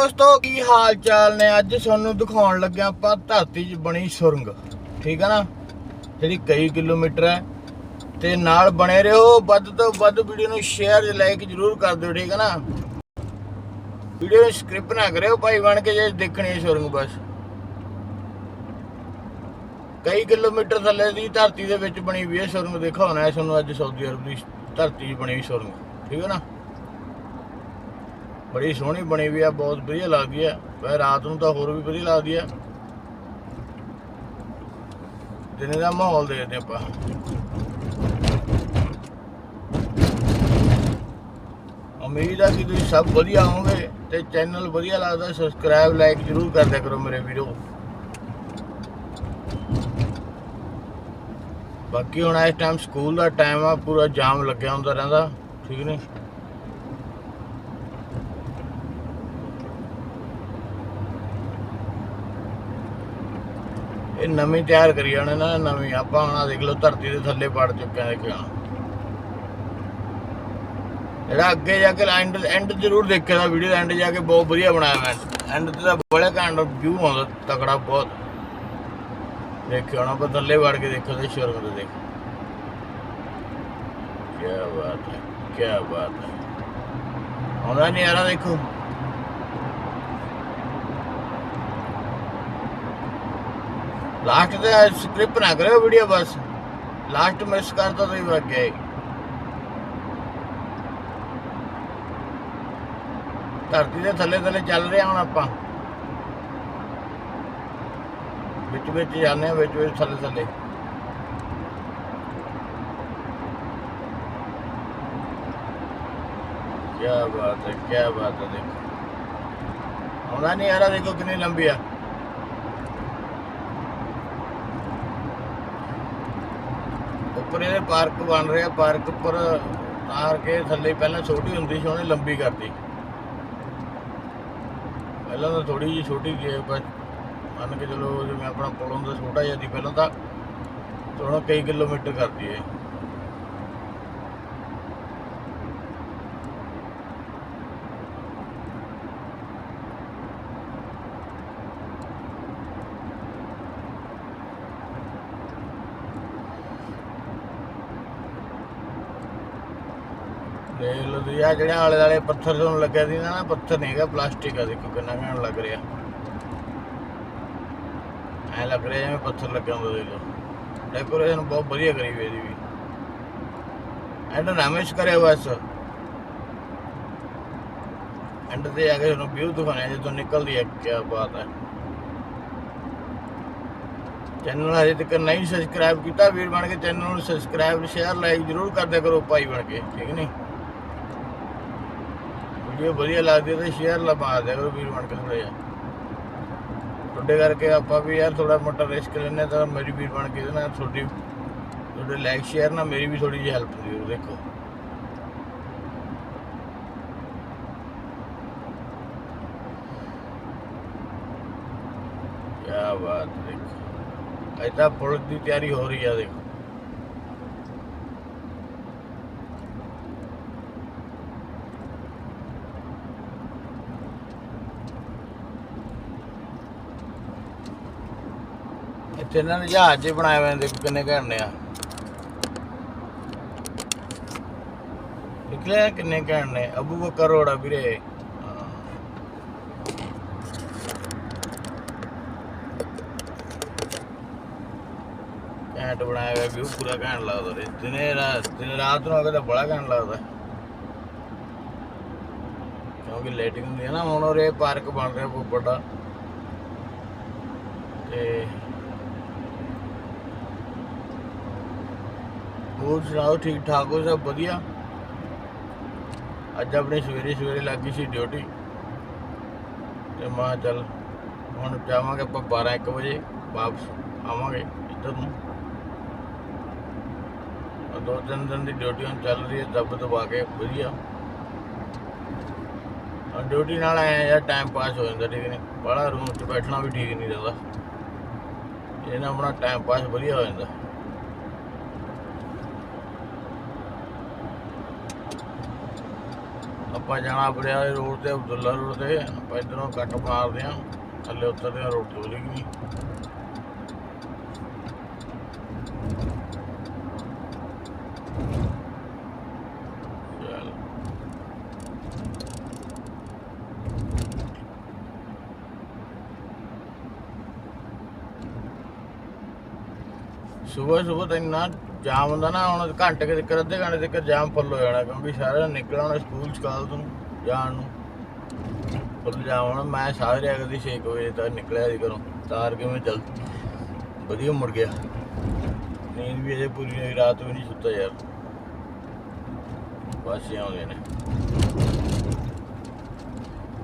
ਦੋਸਤੋ, ਕੀ ਹਾਲ ਚਾਲ ਨੇ? ਅੱਜ ਤੁਹਾਨੂੰ ਦਿਖਾਉਣ ਲੱਗਿਆ ਆਪਾਂ ਧਰਤੀ 'ਚ ਬਣੀ ਸੁਰੰਗ। ਠੀਕ ਹੈ ਨਾ? ਜਿਹੜੀ ਕਈ ਕਿਲੋਮੀਟਰ ਹੈ। ਤੇ ਨਾਲ ਬਣੇ ਰਹੋ। ਵੱਧ ਤੋਂ ਵੱਧ ਵੀਡੀਓ ਨੂੰ ਸ਼ੇਅਰ ਲਾਈਕ ਜਰੂਰ ਕਰ ਦਿਓ, ਠੀਕ ਹੈ ਨਾ? ਵੀਡੀਓ ਨੂੰ ਸਕ੍ਰਿਪ ਨਾ ਕਰਿਓ ਭਾਈ, ਬਣ ਕੇ ਜੇ ਦੇਖਣੀ ਹੈ ਸੁਰੰਗ ਬਸ। ਕਈ ਕਿਲੋਮੀਟਰ ਥੱਲੇ ਦੀ ਧਰਤੀ ਦੇ ਵਿੱਚ ਬਣੀ ਵੀ ਹੈ ਸੁਰੰਗ। ਦਿਖਾਉਣਾ ਹੈ ਤੁਹਾਨੂੰ ਅੱਜ ਸਾਊਦੀ ਅਰਬ ਦੀ ਧਰਤੀ 'ਚ ਬਣੀ ਸੁਰੰਗ। ਠੀਕ ਹੈ ਨਾ? ਬੜੀ ਸੋਹਣੀ ਬਣੀ ਵੀ ਆ, ਬਹੁਤ ਵਧੀਆ ਲੱਗਦੀ ਆ। ਵੈ ਰਾਤ ਨੂੰ ਤਾਂ ਹੋਰ ਵੀ ਵਧੀਆ ਲੱਗਦੀ ਆ। ਦਿਨੇ ਦਾ ਮਾਹੌਲ ਦੇਖਦੇ ਆਪਾਂ। ਉਮੀਦ ਆ ਕਿ ਤੁਸੀਂ ਸਭ ਵਧੀਆ ਹੋਵੋਗੇ ਤੇ ਚੈਨਲ ਵਧੀਆ ਲੱਗਦਾ ਸਬਸਕ੍ਰਾਈਬ ਲਾਈਕ ਜਰੂਰ ਕਰ ਦਿਆ ਕਰੋ ਮੇਰੇ ਵੀਡੀਓ ਬਾਕੀ ਹੁਣ ਇਸ ਟਾਈਮ ਸਕੂਲ ਦਾ ਟਾਈਮ ਆ, ਪੂਰਾ ਜਾਮ ਲੱਗਿਆ ਹੁੰਦਾ ਰਹਿੰਦਾ, ਠੀਕ ਨਹੀਂ ਇਹ ਨਵੀਂ ਤਿਆਰ ਕਰੀ ਜਾਣੇ ਨਾ, ਨਵੀਂ। ਆਪਾਂ ਹੁਣ ਦੇਖ ਲਓ, ਧਰਤੀ ਦੇ ਥੱਲੇ ਪੜ ਚੁੱਕੇ ਆ ਦੇਖਿਆ ਜਿਹੜਾ ਅੱਗੇ ਜਾ ਕੇ ਐਂਡ ਐਂਡ ਜ਼ਰੂਰ ਦੇਖਿਆ ਦਾ ਵੀਡੀਓ ਐਂਡ ਜਾ ਕੇ ਬਹੁਤ ਵਧੀਆ ਬਣਾਇਆ ਮੈਂ ਐਂਡ ਤੇ ਤਾਂ ਬੜਾ ਘੈਂਟ ਵਿਊ ਆਉਂਦਾ ਤਕੜਾ ਬਹੁਤ। ਦੇਖਿਓ ਨਾ ਆਪਾਂ ਥੱਲੇ ਵੜ ਕੇ ਦੇਖੋ ਤੇ ਸ਼ੁਰੂ ਤੋਂ ਦੇਖ। ਕੀ ਬਾਤ ਹੈ ਕੀ ਬਾਤ ਹੈ। ਆਉਂਦਾ ਨਹੀਂ ਆ ਦੇਖੋ। ਲਾਸਟ ਤੇ ਸਕ੍ਰਿਪਟ ਨਾ ਕਰਿਓ ਵੀਡੀਓ ਬਸ। ਲਾਸਟ ਮਿਸ ਕਰਤਾ ਤਾਂ ਹੀ ਵਗ ਗਿਆ ਧਰਤੀ ਦੇ ਥੱਲੇ ਥੱਲੇ ਚੱਲ ਰਿਹਾ ਹੁਣ ਆਪਾਂ। ਵਿੱਚ ਵਿੱਚ ਜਾਂਦੇ ਹਾਂ, ਵਿੱਚ ਵਿੱਚ ਥੱਲੇ ਥੱਲੇ। ਕੀ ਬਾਤ ਹੈ ਕੀ ਬਾਤ ਹੈ, ਦੇਖੋ। ਆਉਂਦਾ ਨਹੀਂ ਆ ਰਿਹਾ ਦੇਖੋ ਕਿੰਨੀ ਲੰਬੀ ਆ। ਉੱਪਰ ਇਹਦੇ ਪਾਰਕ ਬਣ ਰਿਹਾ, ਪਾਰਕ ਉੱਪਰ ਤਾਰ ਕੇ ਥੱਲੇ ਪਹਿਲਾਂ ਛੋਟੀ ਹੁੰਦੀ ਸੀ ਉਹਨੇ ਲੰਬੀ ਕਰਤੀ। ਪਹਿਲਾਂ ਤਾਂ ਥੋੜੀ ਜਿਹੀ ਛੋਟੀ ਗਈ ਬਸ ਮੰਨ ਕੇ ਚਲੋ ਜਿਵੇਂ ਆਪਣਾ ਪੁਲ ਹੁੰਦਾ, ਛੋਟਾ ਜਿਹਾ ਸੀ ਪਹਿਲਾਂ ਤਾਂ ਤੇ ਹੁਣ ਕਈ ਕਿਲੋਮੀਟਰ ਕਰਦੀ ਹੈ ਤੇ ਲਓ ਜਿਹੜਾ ਆਲੇ ਵਾਲੇ ਪੱਥਰ ਤੁਹਾਨੂੰ ਲੱਗਿਆ ਸੀ ਨਾ, ਪੱਥਰ ਨਹੀਂ ਹੈਗਾ, ਪਲਾਸਟਿਕ ਆ ਦੇਖੋ ਕਿੰਨਾ ਘੈਂਟ ਲੱਗ ਰਿਹਾ। ਐ ਲੱਗ ਰਿਹਾ ਜਿਵੇਂ ਪੱਥਰ ਲੱਗਿਆ ਹੁੰਦਾ, ਦੇਖ ਲਓ। ਡੈਕੋਰੇਸ਼ਨ ਬਹੁਤ ਵਧੀਆ ਕਰੀ ਹੋਈ ਇਹਦੀ ਵੀ। ਐਂਡ ਨਾਮੇਸ਼ ਕਰਿਆ ਬਸ। ਐਂਡ ਤੇ ਆ ਕੇ ਤੁਹਾਨੂੰ ਵਿਊ ਦਿਖਾਉਣਾ ਜਦੋਂ ਨਿਕਲਦੀ ਹੈ ਕੀ ਬਾਤ ਹੈ। ਚੈਨਲ ਹਜੇ ਤੱਕ ਨਹੀਂ ਸਬਸਕ੍ਰਾਈਬ ਕੀਤਾ, ਵੀਰ ਬਣ ਕੇ ਚੈਨਲ ਨੂੰ ਸਬਸਕ੍ਰਾਈਬ ਸ਼ੇਅਰ ਲਾਈਕ ਜਰੂਰ ਕਰਦੇ ਕਰੋ, ਭਾਈ ਬਣ ਕੇ, ਠੀਕ ਨਹੀਂ ਵੀਡੀਓ ਵਧੀਆ ਲੱਗਦੀ ਹੈ ਸ਼ੇਅਰ ਲਵਾ ਦਿਆ ਵੀਰ ਬਣ ਕੇ ਥੋੜਾ ਜਿਹਾ। ਤੁਹਾਡੇ ਕਰਕੇ ਆਪਾਂ ਵੀ ਯਾਰ ਥੋੜਾ ਮੋਟਾ ਰਿਸਕ ਲੈਨੇ ਤਾਂ ਮੇਰੀ ਵੀਰ ਬਣ ਕੇ ਇਹਦੇ ਤੁਹਾਡੀ, ਤੁਹਾਡੇ ਲਾਈਕ ਸ਼ੇਅਰ ਨਾਲ ਮੇਰੀ ਵੀ ਥੋੜੀ ਜਿਹੀ ਹੈਲਪ ਹੁੰਦੀ ਦੇਖੋ। ਕੀ ਬਾਤ ਹੈ, ਦੇਖੋ। ਐਦਾਂ ਪੁਲ ਦੀ ਤਿਆਰੀ ਹੋ ਰਹੀ ਆ, ਦੇਖੋ। ਇੱਥੇ ਇਹਨਾਂ ਨੇ ਜਹਾਜ਼ ਜੇ ਬਣਾਏ ਹੋਏ ਨੇ ਦੇਖੋ ਕਿੰਨੇ ਘੈਂਟ ਆ? ਨਿਕਲਿਆ ਕਿੰਨੇ ਘੈਂਟ ਅਬੂ ਬਕਰ ਰੋਡ ਆ ਵੀਰੇ। ਘੈਂਟ ਬਣਾਇਆ ਹੋਇਆ ਵਿਊ, ਪੂਰਾ ਘੈਂਟ ਲੱਗਦਾ ਰੇ ਦਿਨੇ ਰਾਤ ਦਿਨੇ ਰਾਤ ਨੂੰ ਅਗਰ ਤਾਂ ਬੜਾ ਘੈਂਟ ਲੱਗਦਾ। ਕਿਉਂਕਿ ਲਾਈਟਿੰਗ ਹੁੰਦੀ ਹੈ ਨਾ, ਹੁਣ ਉਰੇ ਪਾਰਕ ਬਣ ਰਿਹਾ ਬਹੁਤ ਵੱਡਾ ਤੇ ਹੋਰ ਸੁਣਾਓ ਠੀਕ ਠਾਕ ਹੋ, ਸਭ ਵਧੀਆ? ਅੱਜ ਆਪਣੇ ਸਵੇਰੇ ਸਵੇਰੇ ਲੱਗੀ ਸੀ ਡਿਊਟੀ। ਤੇ ਮੈਂ ਚੱਲ, ਹੁਣ ਜਾਵਾਂਗੇ ਆਪਾਂ 12 1 ਵਜੇ, ਵਾਪਸ ਆਵਾਂਗੇ ਇੱਧਰ ਨੂੰ। ਦੋ ਤਿੰਨ ਦਿਨ ਦੀ ਡਿਊਟੀ ਹੁਣ ਚੱਲ ਰਹੀ ਹੈ, ਦੱਬ ਦਬਾ ਕੇ ਵਧੀਆ। ਆ ਡਿਊਟੀ ਨਾਲ ਆਇਆ ਯਾਰ ਟਾਈਮ ਪਾਸ ਹੋ ਜਾਂਦਾ ਠੀਕ ਨਹੀਂ। ਬੜਾ ਰੂਮ 'ਚ ਬੈਠਣਾ ਵੀ ਠੀਕ ਨਹੀਂ ਰਹਿੰਦਾ। ਇਹਨਾਂ ਆਪਣਾ ਟਾਈਮ ਪਾਸ ਵਧੀਆ ਹੋ ਜਾਂਦਾ। ਆਪਾਂ ਜਾਣਾ ਬੜਿਆਲੇ ਰੋਡ ਤੇ ਅਬਦੁੱਲਾ ਰੋਡ ਤੇ, ਆਪਾਂ ਇਧਰੋਂ ਕੱਟ ਮਾਰਦੇ ਆ ਥੱਲੇ ਉਤਰਦੇ ਆ ਰੋਡ ਤੋਂ ਨਹੀਂ ਚੱਲ ਸਵੇਰ ਸਵੇਰ ਤਾਂ ਇੰਨਾ ਜਾਮ ਹੁੰਦਾ ਨਾ, ਹੁਣ ਘੰਟੇ ਕੇ ਤੱਕ, ਅੱਧੇ ਘੰਟੇ ਤੱਕ ਜਾਮ ਫੁੱਲ ਹੋ ਜਾਣਾ, ਕਿਉਂਕਿ ਸਾਰਿਆਂ ਨੇ ਨਿਕਲਣਾ ਹੋਣਾ ਸਕੂਲ ਸਕਾਲ ਤੋਂ ਜਾਣ ਨੂੰ। ਫੁੱਲ ਜਾਮ ਹੋਣਾ, ਮੈਂ ਸਾਰੇ ਅਗਰ ਦੀ 6 ਵਜੇ ਤੱਕ ਨਿਕਲਿਆ ਸੀ ਘਰੋਂ, ਤਾਰ ਕੇ ਮੈਂ ਚੱਲ ਵਧੀਆ ਮੁੜ ਗਿਆ। ਨੀਂਦ ਵੀ ਅਜੇ ਪੂਰੀ ਨਹੀਂ ਰਾਤ ਵੀ ਨਹੀਂ ਸੁੱਤਾ ਯਾਰ। ਬਸ ਹੀ ਆਉਂਦੇ ਨੇ।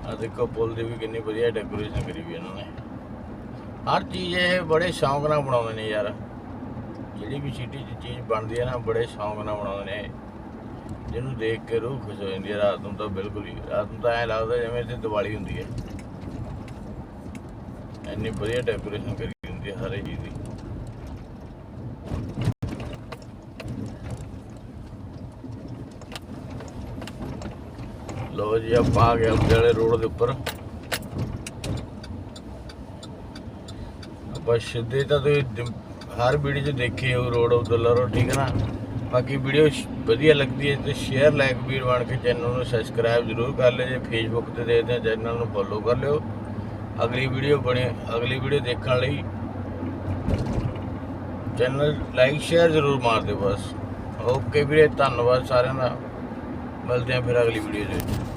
ਆ ਦੇਖੋ, ਪੁੱਲ ਦੀ ਵੀ ਕਿੰਨੀ ਵਧੀਆ ਡੈਕੋਰੇਸ਼ਨ ਕਰੀ ਵੀ ਇਹਨਾਂ ਨੇ। ਹਰ ਚੀਜ਼ ਇਹ ਬੜੇ ਸ਼ੌਂਕ ਨਾਲ ਬਣਾਉਂਦੇ ਨੇ ਯਾਰ। ਜਿਹੜੀ ਵੀ ਸਿਟੀ 'ਚ ਚੀਜ਼ ਬਣਦੀ ਹੈ ਨਾ, ਬੜੇ ਸ਼ੌਂਕ ਨਾਲ ਬਣਾਉਂਦੇ ਨੇ। ਜਿਹਨੂੰ ਦੇਖ ਕੇ ਰੂਹ ਖੁਸ਼ ਹੋ ਜਾਂਦੀ ਹੈ, ਰਾਤ ਨੂੰ ਤਾਂ ਬਿਲਕੁਲ ਹੀ, ਰਾਤ ਨੂੰ ਤਾਂ ਐਂ ਲੱਗਦਾ ਜਿਵੇਂ ਇੱਥੇ ਦੀਵਾਲੀ ਹੁੰਦੀ ਹੈ। ਇੰਨੀ ਵਧੀਆ ਡੈਕੋਰੇਸ਼ਨ ਕਰੀ ਹੁੰਦੀ ਹੈ ਹਰ ਚੀਜ਼ ਦੀ। ਲੋ ਜੀ, ਆਪਾਂ ਆ ਗਏ ਆਪਣੇ ਰੋਡ ਦੇ ਉੱਪਰ। ਆਪਾਂ ਸਿੱਧੇ ਤਾਂ ਤੁਸੀਂ ਹਰ ਵੀਡੀਓ 'ਚ ਦੇਖੇ ਹੋ ਰੋਡ ਅਬਦੁੱਲਾ ਰੋਡ ਠੀਕ ਹੈ ਨਾ? ਬਾਕੀ ਵੀਡੀਓ ਵਧੀਆ ਲੱਗਦੀ ਹੈ ਤੇ ਸ਼ੇਅਰ ਲਾਈਕ ਵੀਰ ਬਣ ਕੇ ਚੈਨਲ ਨੂੰ ਸਬਸਕ੍ਰਾਈਬ ਜ਼ਰੂਰ ਕਰ ਲਿਓ, ਜੇ ਫੇਸਬੁੱਕ ਤੇ ਦੇਖਦੇ ਆ ਚੈਨਲ ਨੂੰ ਫੋਲੋ ਕਰ ਲਿਓ। ਅਗਲੀ ਵੀਡੀਓ ਬਣੇ, ਅਗਲੀ ਵੀਡੀਓ ਦੇਖਣ ਲਈ ਚੈਨਲ ਲਾਈਕ ਸ਼ੇਅਰ ਜ਼ਰੂਰ ਮਾਰ ਦਿਓ ਬਸ। ਓਕੇ ਵੀਰੇ, ਧੰਨਵਾਦ ਸਾਰਿਆਂ ਦਾ। ਮਿਲਦੇ ਆ ਫਿਰ ਅਗਲੀ ਵੀਡੀਓ ਦੇ ਵਿੱਚ।